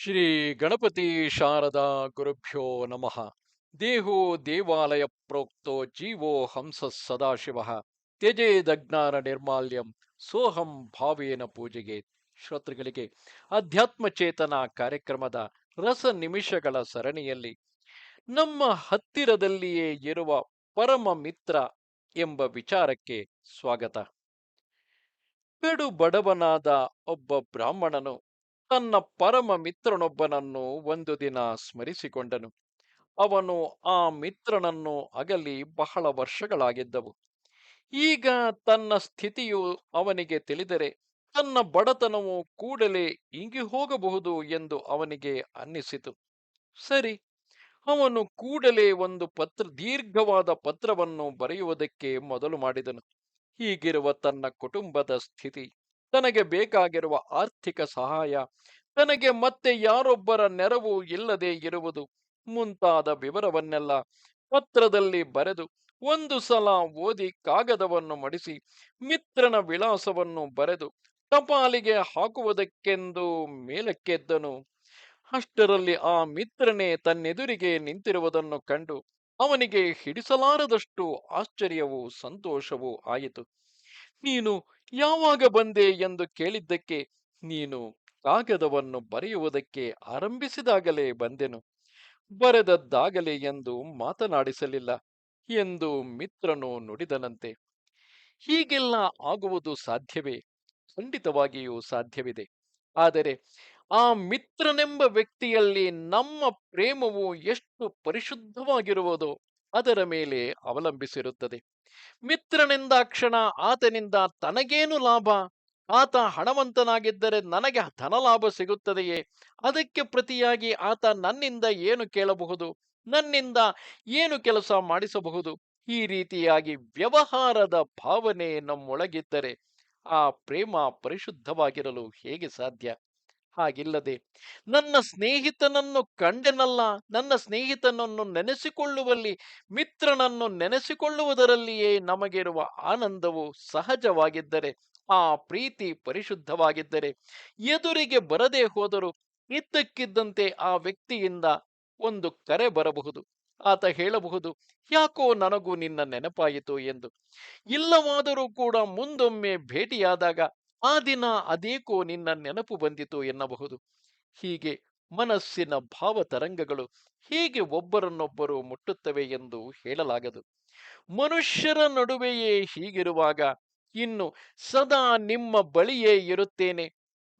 ಶ್ರೀ ಗಣಪತಿ ಶಾರದಾ ಗುರುಭ್ಯೋ ನಮಃ. ದೇಹೋ ದೇವಾಲಯ ಪ್ರೋಕ್ತೋ ಜೀವೋ ಹಂಸ ಸದಾಶಿವ. ತ್ಯಜೇದಜ್ಞಾನ ನಿರ್ಮಾಲ್ಯಂ ಸೋಹಂ ಭಾವೇನ ಪೂಜೆಗೆ. ಶ್ರೋತೃಗಳಿಗೆ ಅಧ್ಯಾತ್ಮ ಚೇತನ ಕಾರ್ಯಕ್ರಮದ ರಸ ನಿಮಿಷಗಳ ಸರಣಿಯಲ್ಲಿ ನಮ್ಮ ಹತ್ತಿರದಲ್ಲಿಯೇ ಇರುವ ಪರಮ ಮಿತ್ರ ಎಂಬ ವಿಚಾರಕ್ಕೆ ಸ್ವಾಗತ. ಕಡು ಬಡವನಾದ ಒಬ್ಬ ಬ್ರಾಹ್ಮಣನು ತನ್ನ ಪರಮ ಮಿತ್ರನೊಬ್ಬನನ್ನು ಒಂದು ದಿನ ಸ್ಮರಿಸಿಕೊಂಡನು. ಅವನು ಆ ಮಿತ್ರನನ್ನು ಅಗಲಿ ಬಹಳ ವರ್ಷಗಳಾಗಿದ್ದವು. ಈಗ ತನ್ನ ಸ್ಥಿತಿಯು ಅವನಿಗೆ ತಿಳಿದರೆ ತನ್ನ ಬಡತನವು ಕೂಡಲೇ ಇಂಗಿ ಹೋಗಬಹುದು ಎಂದು ಅವನಿಗೆ ಅನ್ನಿಸಿತು. ಸರಿ, ಅವನು ಕೂಡಲೇ ಒಂದು ಪತ್ರ, ದೀರ್ಘವಾದ ಪತ್ರವನ್ನು ಬರೆಯುವುದಕ್ಕೆ ಮೊದಲು ಮಾಡಿದನು. ಹೀಗಿರುವ ತನ್ನ ಕುಟುಂಬದ ಸ್ಥಿತಿ. ತನಗೆ ಬೇಕಾಗಿರುವ ಆರ್ಥಿಕ ಸಹಾಯ, ತನಗೆ ಮತ್ತೆ ಯಾರೊಬ್ಬರ ನೆರವು ಇಲ್ಲದೆ ಇರುವುದು ಮುಂತಾದ ವಿವರವನ್ನೆಲ್ಲ ಪತ್ರದಲ್ಲಿ ಬರೆದು ಒಂದು ಸಲ ಓದಿ ಕಾಗದವನ್ನು ಮಡಿಸಿ ಮಿತ್ರನ ವಿಳಾಸವನ್ನು ಬರೆದು ಟಪಾಲಿಗೆ ಹಾಕುವುದಕ್ಕೆಂದು ಮೇಲಕ್ಕೆದ್ದನು. ಅಷ್ಟರಲ್ಲಿ ಆ ಮಿತ್ರನೇ ತನ್ನೆದುರಿಗೆ ನಿಂತಿರುವುದನ್ನು ಕಂಡು ಅವನಿಗೆ ಹಿಡಿಸಲಾರದಷ್ಟು ಆಶ್ಚರ್ಯವೂ ಸಂತೋಷವೂ ಆಯಿತು. ನೀನು ಯಾವಾಗ ಬಂದೆ ಎಂದು ಕೇಳಿದ್ದಕ್ಕೆ ನೀನು ಕಾಗದವನ್ನು ಬರೆಯುವುದಕ್ಕೆ ಆರಂಭಿಸಿದಾಗಲೇ ಬಂದೆನು. ಬರೆದದ್ದಾಗಲೇ ಎಂದು ಮಾತನಾಡಿಸಲಿಲ್ಲ ಎಂದು ಮಿತ್ರನು ನುಡಿದನಂತೆ. ಹೀಗೆಲ್ಲ ಆಗುವುದು ಸಾಧ್ಯವೇ? ಖಂಡಿತವಾಗಿಯೂ ಸಾಧ್ಯವಿದೆ. ಆದರೆ ಆ ಮಿತ್ರನೆಂಬ ವ್ಯಕ್ತಿಯಲ್ಲಿ ನಮ್ಮ ಪ್ರೇಮವು ಎಷ್ಟು ಪರಿಶುದ್ಧವಾಗಿರುವುದೋ ಅದರ ಮೇಲೆ ಅವಲಂಬಿಸಿರುತ್ತದೆ. ಮಿತ್ರನೆಂದಾಕ್ಷಣ ಆತನಿಂದ ತನಗೇನು ಲಾಭ? ಆತ ಹಣವಂತನಾಗಿದ್ದರೆ ನನಗೆ ಧನಲಾಭ ಸಿಗುತ್ತದೆಯೇ? ಅದಕ್ಕೆ ಪ್ರತಿಯಾಗಿ ಆತ ನನ್ನಿಂದ ಏನು ಕೇಳಬಹುದು? ನನ್ನಿಂದ ಏನು ಕೆಲಸ ಮಾಡಿಸಬಹುದು? ಈ ರೀತಿಯಾಗಿ ವ್ಯವಹಾರದ ಭಾವನೆ ನಮ್ಮೊಳಗಿದ್ದರೆ ಆ ಪ್ರೇಮ ಪರಿಶುದ್ಧವಾಗಿರಲು ಹೇಗೆ ಸಾಧ್ಯ? ಹಾಗಿಲ್ಲದೆ ನನ್ನ ಸ್ನೇಹಿತನನ್ನು ಕಂಡೆನಲ್ಲ, ನನ್ನ ಸ್ನೇಹಿತನನ್ನು ನೆನೆಸಿಕೊಳ್ಳುವಲ್ಲಿ, ಮಿತ್ರನನ್ನು ನೆನೆಸಿಕೊಳ್ಳುವುದರಲ್ಲಿಯೇ ನಮಗಿರುವ ಆನಂದವು ಸಹಜವಾಗಿದ್ದರೆ, ಆ ಪ್ರೀತಿ ಪರಿಶುದ್ಧವಾಗಿದ್ದರೆ, ಎದುರಿಗೆ ಬರದೇ ಹೋದರೂ ಇದ್ದಕ್ಕಿದ್ದಂತೆ ಆ ವ್ಯಕ್ತಿಯಿಂದ ಒಂದು ಕರೆ ಬರಬಹುದು. ಆತ ಹೇಳಬಹುದು, ಯಾಕೋ ನನಗೂ ನಿನ್ನ ನೆನಪಾಯಿತು ಎಂದು. ಇಲ್ಲವಾದರೂ ಕೂಡ ಮುಂದೊಮ್ಮೆ ಭೇಟಿಯಾದಾಗ ಆ ದಿನ ಅದೇಕೋ ನಿನ್ನ ನೆನಪು ಬಂದಿತು ಎನ್ನಬಹುದು. ಹೀಗೆ ಮನಸ್ಸಿನ ಭಾವ ತರಂಗಗಳು ಹೇಗೆ ಒಬ್ಬರನ್ನೊಬ್ಬರು ಮುಟ್ಟುತ್ತವೆ ಎಂದು ಹೇಳಲಾಗದು. ಮನುಷ್ಯರ ನಡುವೆಯೇ ಹೀಗಿರುವಾಗ ಇನ್ನು ಸದಾ ನಿಮ್ಮ ಬಳಿಯೇ ಇರುತ್ತೇನೆ.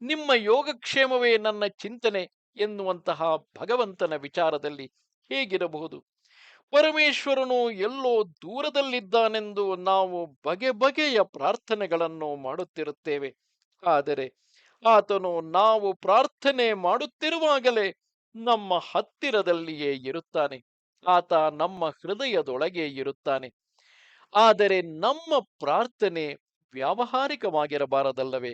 ನಿಮ್ಮ ಯೋಗಕ್ಷೇಮವೇ ನನ್ನ ಚಿಂತನೆ ಎನ್ನುವಂತಹ ಭಗವಂತನ ವಿಚಾರದಲ್ಲಿ ಹೇಗಿರಬಹುದು? ಪರಮೇಶ್ವರನು ಎಲ್ಲೋ ದೂರದಲ್ಲಿದ್ದಾನೆಂದು ನಾವು ಬಗೆ ಬಗೆಯ ಪ್ರಾರ್ಥನೆಗಳನ್ನು ಮಾಡುತ್ತಿರುತ್ತೇವೆ. ಆದರೆ ಆತನು ನಾವು ಪ್ರಾರ್ಥನೆ ಮಾಡುತ್ತಿರುವಾಗಲೇ ನಮ್ಮ ಹತ್ತಿರದಲ್ಲಿಯೇ ಇರುತ್ತಾನೆ. ಆತ ನಮ್ಮ ಹೃದಯದೊಳಗೆ ಇರುತ್ತಾನೆ. ಆದರೆ ನಮ್ಮ ಪ್ರಾರ್ಥನೆ ವ್ಯಾವಹಾರಿಕವಾಗಿರಬಾರದಲ್ಲವೇ?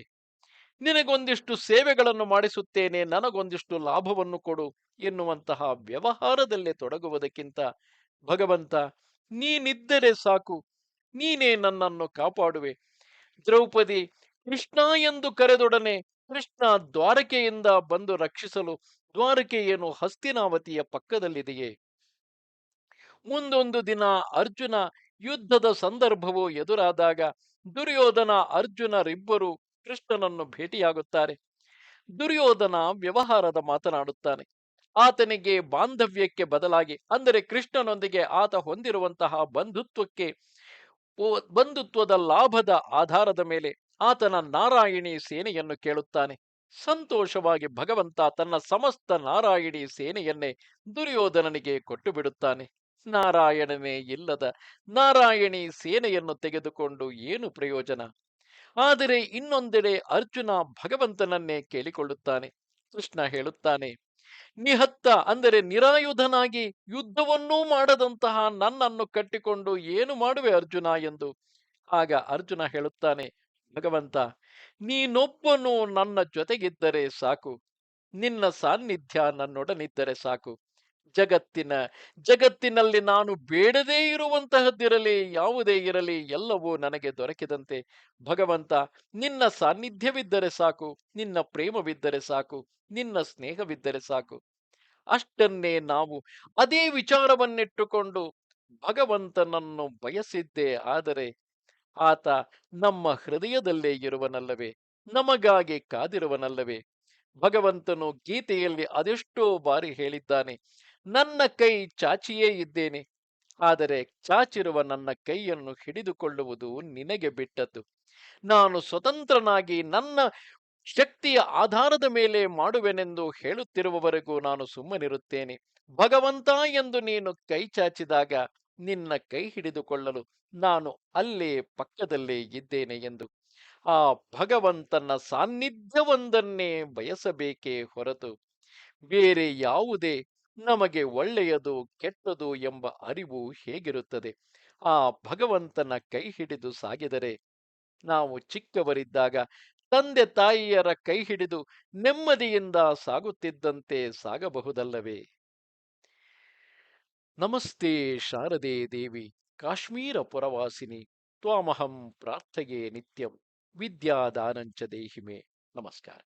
ನಿನಗೊಂದಿಷ್ಟು ಸೇವೆಗಳನ್ನು ಮಾಡಿಸುತ್ತೇನೆ, ನನಗೊಂದಿಷ್ಟು ಲಾಭವನ್ನು ಕೊಡು ಎನ್ನುವಂತಹ ವ್ಯವಹಾರದಲ್ಲೇ ತೊಡಗುವುದಕ್ಕಿಂತ ಭಗವಂತ, ನೀನಿದ್ದರೆ ಸಾಕು. ನೀನೇ ನನ್ನನ್ನು ಕಾಪಾಡುವೆ. ದ್ರೌಪದಿ, ಕೃಷ್ಣ ಎಂದು ಕರೆದೊಡನೆ ಕೃಷ್ಣ ದ್ವಾರಕೆಯಿಂದ ಬಂದು ರಕ್ಷಿಸಲು ದ್ವಾರಕೆ ಏನು ಹಸ್ತಿನಾವತಿಯ ಪಕ್ಕದಲ್ಲಿದೆಯೇ? ಮುಂದೊಂದು ದಿನ ಅರ್ಜುನ ಯುದ್ಧದ ಸಂದರ್ಭವು ಎದುರಾದಾಗ ದುರ್ಯೋಧನ ಅರ್ಜುನರಿಬ್ಬರು ಕೃಷ್ಣನನ್ನು ಭೇಟಿಯಾಗುತ್ತಾರೆ. ದುರ್ಯೋಧನ ವ್ಯವಹಾರದ ಮಾತನಾಡುತ್ತಾನೆ. ಆತನಿಗೆ ಬಾಂಧವ್ಯಕ್ಕೆ ಬದಲಾಗಿ, ಅಂದರೆ ಕೃಷ್ಣನೊಂದಿಗೆ ಆತ ಹೊಂದಿರುವಂತಹ ಬಂಧುತ್ವಕ್ಕೆ ಬಂಧುತ್ವದ ಲಾಭದ ಆಧಾರದ ಮೇಲೆ ಆತನ ನಾರಾಯಣಿ ಸೇನೆಯನ್ನು ಕೇಳುತ್ತಾನೆ. ಸಂತೋಷವಾಗಿ ಭಗವಂತ ತನ್ನ ಸಮಸ್ತ ನಾರಾಯಣಿ ಸೇನೆಯನ್ನೇ ದುರ್ಯೋಧನನಿಗೆ ಕೊಟ್ಟು ಬಿಡುತ್ತಾನೆ ನಾರಾಯಣನೇ ಇಲ್ಲದ ನಾರಾಯಣಿ ಸೇನೆಯನ್ನು ತೆಗೆದುಕೊಂಡು ಏನು ಪ್ರಯೋಜನ? ಆದರೆ ಇನ್ನೊಂದೆಡೆ ಅರ್ಜುನ ಭಗವಂತನನ್ನೇ ಕೇಳಿಕೊಳ್ಳುತ್ತಾನೆ. ಕೃಷ್ಣ ಹೇಳುತ್ತಾನೆ ನಿಹತ್ತ, ಅಂದರೆ ನಿರಾಯುಧನಾಗಿ ಯುದ್ಧವನ್ನೂ ಮಾಡದಂತಹ ನನ್ನನ್ನು ಕಟ್ಟಿಕೊಂಡು ಏನು ಮಾಡುವೆ ಅರ್ಜುನ ಎಂದು. ಆಗ ಅರ್ಜುನ ಹೇಳುತ್ತಾನೆ, ಭಗವಂತ, ನೀನೊಬ್ಬನು ನನ್ನ ಜೊತೆಗಿದ್ದರೆ ಸಾಕು. ನಿನ್ನ ಸಾನ್ನಿಧ್ಯ ನನ್ನೊಡನಿದ್ದರೆ ಸಾಕು. ಜಗತ್ತಿನ, ಜಗತ್ತಿನಲ್ಲಿ ನಾನು ಬೇಡದೇ ಇರುವಂತಹದ್ದಿರಲಿ, ಯಾವುದೇ ಇರಲಿ, ಎಲ್ಲವೂ ನನಗೆ ದೊರಕಿದಂತೆ. ಭಗವಂತ, ನಿನ್ನ ಸಾನ್ನಿಧ್ಯವಿದ್ದರೆ ಸಾಕು, ನಿನ್ನ ಪ್ರೇಮವಿದ್ದರೆ ಸಾಕು, ನಿನ್ನ ಸ್ನೇಹವಿದ್ದರೆ ಸಾಕು. ಅಷ್ಟನ್ನೇ ನಾವು ಅದೇ ವಿಚಾರವನ್ನಿಟ್ಟುಕೊಂಡು ಭಗವಂತನನ್ನು ಬಯಸಿದ್ದೇ ಆದರೆ ಆತ ನಮ್ಮ ಹೃದಯದಲ್ಲೇ ಇರುವನಲ್ಲವೇ, ನಮಗಾಗಿ ಕಾದಿರುವನಲ್ಲವೇ. ಭಗವಂತನು ಗೀತೆಯಲ್ಲಿ ಅದೆಷ್ಟೋ ಬಾರಿ ಹೇಳಿದ್ದಾನೆ ನನ್ನ ಕೈ ಚಾಚಿಯೇ ಇದ್ದೇನೆ. ಆದರೆ ಚಾಚಿರುವ ನನ್ನ ಕೈಯನ್ನು ಹಿಡಿದುಕೊಳ್ಳುವುದು ನಿನಗೆ ಬಿಟ್ಟದ್ದು. ನಾನು ಸ್ವತಂತ್ರನಾಗಿ ನನ್ನ ಶಕ್ತಿಯ ಆಧಾರದ ಮೇಲೆ ಮಾಡುವೆನೆಂದು ಹೇಳುತ್ತಿರುವವರೆಗೂ ನಾನು ಸುಮ್ಮನಿರುತ್ತೇನೆ. ಭಗವಂತ ಎಂದು ನೀನು ಕೈ ಚಾಚಿದಾಗ ನಿನ್ನ ಕೈ ಹಿಡಿದುಕೊಳ್ಳಲು ನಾನು ಅಲ್ಲೇ ಪಕ್ಕದಲ್ಲೇ ಇದ್ದೇನೆ ಎಂದು. ಆ ಭಗವಂತನ ಸಾನ್ನಿಧ್ಯವೊಂದನ್ನೇ ಬಯಸಬೇಕೇ ಹೊರತು. ಬೇರೆ ಯಾವುದೇ ನಮಗೆ ಒಳ್ಳೆಯದು, ಕೆಟ್ಟದು ಎಂಬ ಅರಿವು ಹೇಗಿರುತ್ತದೆ? ಆ ಭಗವಂತನ ಕೈ ಹಿಡಿದು ಸಾಗಿದರೆ, ನಾವು ಚಿಕ್ಕವರಿದ್ದಾಗ ತಂದೆ ತಾಯಿಯರ ಕೈ ಹಿಡಿದು ನೆಮ್ಮದಿಯಿಂದ ಸಾಗುತ್ತಿದ್ದಂತೆ ಸಾಗಬಹುದಲ್ಲವೇ? ನಮಸ್ತೆ ಶಾರದೆ ದೇವಿ, ಕಾಶ್ಮೀರ ಪುರವಾಸಿನಿ, ತ್ವಾಮಹಂ ಪ್ರಾರ್ಥಯೇ ನಿತ್ಯಂ, ವಿದ್ಯಾದಾನಂಚ ದೇಹಿಮೆ. ನಮಸ್ಕಾರ.